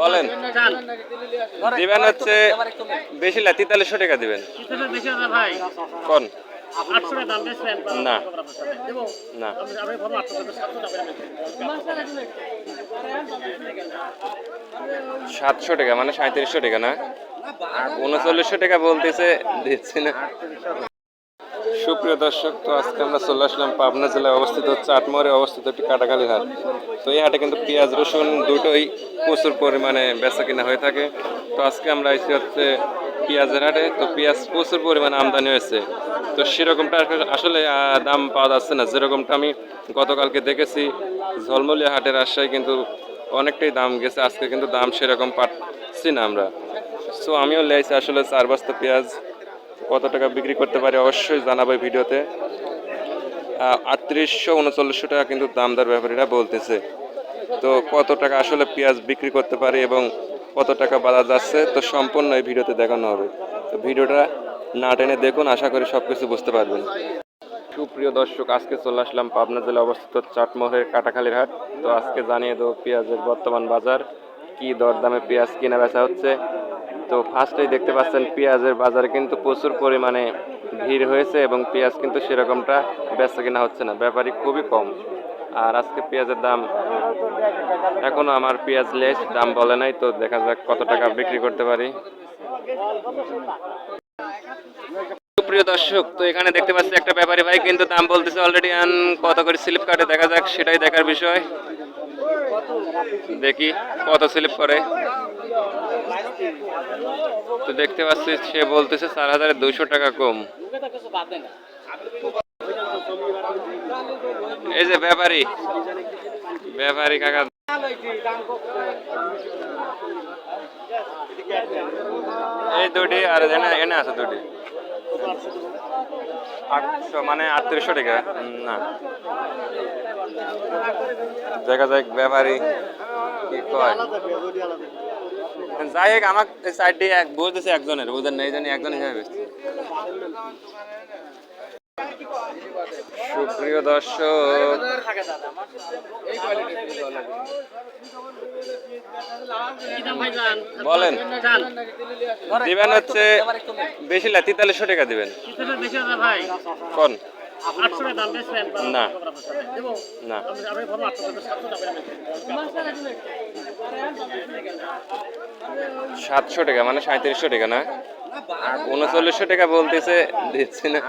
বলেন। দিবেন হচ্ছে বেশি না তেতাল্লিশশো টাকা দিবেন। কোন? না। না। সাতশো টাকা মানে সাঁত্রিশশো টাকা না? উনচল্লিশশো টাকা বলতেছে দিচ্ছি না। সুপ্রিয় দর্শক, তো আজকে আমরা চলে আসলাম পাবনা জেলায় অবস্থিত চাটমোহরে অবস্থিত একটি কাটাখালী হাট। তো এই হাটে কিন্তু পেঁয়াজ, রসুন দুটোই প্রচুর পরিমাণে বেচা কিনা হয়ে থাকে। তো আজকে আমরা এসে হচ্ছে পেঁয়াজের হাটে। তো পেঁয়াজ প্রচুর পরিমাণে আমদানি হয়েছে। তো সেরকমটা আসলে- দাম পাওয়া যাচ্ছে না। যেরকমটা আমি গতকালকে দেখেছি, ঝলমলিয়া হাটের রাজশাহী কিন্তু অনেকটাই দাম গেছে। আজকে কিন্তু দাম সেরকম পাচ্ছি না আমরা। সো আমিও লেছি আসলে চার বস্তা পেঁয়াজ। কত টাকা বিক্রি করতে পারি অবশ্যই জানাব ভিডিওতে। আটত্রিশশো উনচল্লিশশো টাকা কিন্তু দামদার ব্যাপারীরা বলতেছে। তো কত টাকা আসলে পেঁয়াজ বিক্রি করতে পারি এবং কত টাকা বাজার যাচ্ছে, তো সম্পূর্ণ এই ভিডিওতে দেখানো হবে। তো ভিডিওটা না টেনে দেখুন, আশা করি সব কিছু বুঝতে পারবেন। সুপ্রিয় দর্শক, আজকে চলে আসলাম পাবনা জেলা অবস্থিত চাটমোহরের কাটাখালীর হাট। তো আজকে জানিয়ে দেবো পেঁয়াজের বর্তমান বাজার, কি দরদামে পেঁয়াজ কেনা বেচা হচ্ছে তো ফার্স্টেই দেখতে পাচ্ছেন পেঁয়াজের বাজারে কিন্তু প্রচুর পরিমাণে ভিড় হয়েছে এবং পেঁয়াজ কিন্তু সেরকমটা বেচা কেনা হচ্ছে না, ব্যাপারই খুবই কম। আর আজকে পেঁয়াজের দাম, এখনও আমার পেঁয়াজ লেস দাম বলে নাই, তো দেখা যাক কত টাকা বিক্রি করতে পারি। প্রিয় দর্শক, তো এখানে দেখতে পাচ্ছি একটা ব্যাপারী ভাই কিন্তু দাম বলতেছে অলরেডি আন, কত করে স্লিপ কাটে, দেখা যাক, সেটাই দেখার বিষয়। দেখি কত স্লিপ করে। তো দেখতে পাচ্ছি সে বলতেছে চার হাজার দুইশো টাকা কম। এই যে ব্যাপারী। ব্যাপারী কাকা। এই দুটি আর এনে এনে আছে দুটি। আটশো মানে আটত্রিশশো টাকা। না। দেখা যাক ব্যাপারী কি কয়। যাই হোক আমার সাইড দিয়ে এক বুঝতেছে একজনের বুঝেন নেই জানি একজন হিসাবে সুপ্রিয় দর্শক বলেন দিবেন হচ্ছে বেশি না তেতাল্লিশশো টাকা দিবেন। কোন? না। না। সাতশো টাকা মানে সাঁত্রিশশো টাকা না? উনচল্লিশশো টাকা বলতেছে দিচ্ছি না।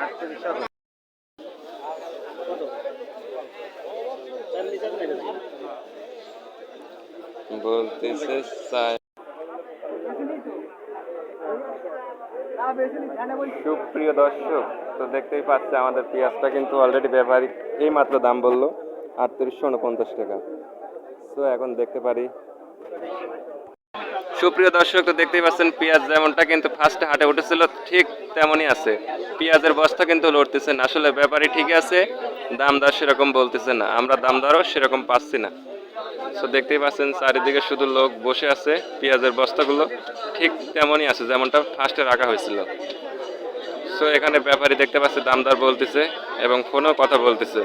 বলতেছে সুপ্রিয় দর্শক, তো দেখতেই পাচ্ছে আমাদের পেঁয়াজটা কিন্তু অলরেডি ব্যাপারী এই মাত্র দাম বলল আটত্রিশশো উনপঞ্চাশ টাকা। তো এখন দেখতে পারি। সুপ্রিয় দর্শক, তো দেখতেই পাচ্ছেন পেঁয়াজ যেমনটা কিন্তু ফার্স্টে হাটে উঠেছিল, ঠিক তেমনই আছে। পেঁয়াজের বস্তা কিন্তু লড়তেছে না। আসলে ব্যাপারই ঠিক আছে, দাম দর সেরকম বলতেছে না। আমরা দাম দরও সেরকম পাচ্ছি না। তো দেখতেই পাচ্ছেন, চারিদিকে শুধু লোক বসে আছে, পেঁয়াজের বস্তাগুলো ঠিক তেমনই আছে, যেমনটা ফার্স্টে রাখা হয়েছিল। সো এখানে ব্যাপারী দেখতে পাচ্ছি, দামদার বলতেছে এবং ফোনেও কথা বলতেছে।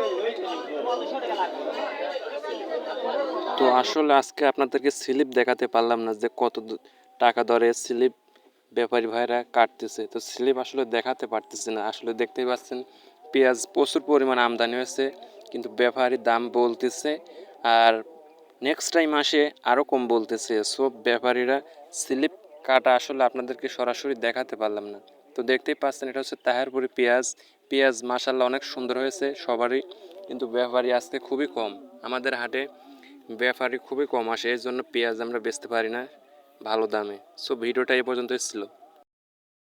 তো আসলে আজকে আপনাদেরকে স্লিপ দেখাতে পারলাম না যে কত টাকা দরে স্লিপ ব্যাপারী ভাইরা কাটতেছে। তো স্লিপ আসলে দেখাতে পারতেছে না। আসলে দেখতেই পাচ্ছেন, পেঁয়াজ প্রচুর পরিমাণ আমদানি হয়েছে, কিন্তু ব্যাপারী দাম বলতেছে আর নেক্সট টাইম আসে আরও কম বলতেছে। সব ব্যাপারীরা স্লিপ কাটা আসলে আপনাদেরকে সরাসরি দেখাতে পারলাম না। তো দেখতেই পাচ্ছেন, এটা হচ্ছে তাহারপুরি পেঁয়াজ। পেঁয়াজ মাসাল্লাহ অনেক সুন্দর হয়েছে সবারই, কিন্তু ব্যাপারী আজকে খুবই কম। আমাদের হাটে ব্যাপারী খুবই কম আসে এই জন্য পেঁয়াজ আমরা বেচতে পারি না ভালো দামে। সো ভিডিওটা এই পর্যন্তই ছিল।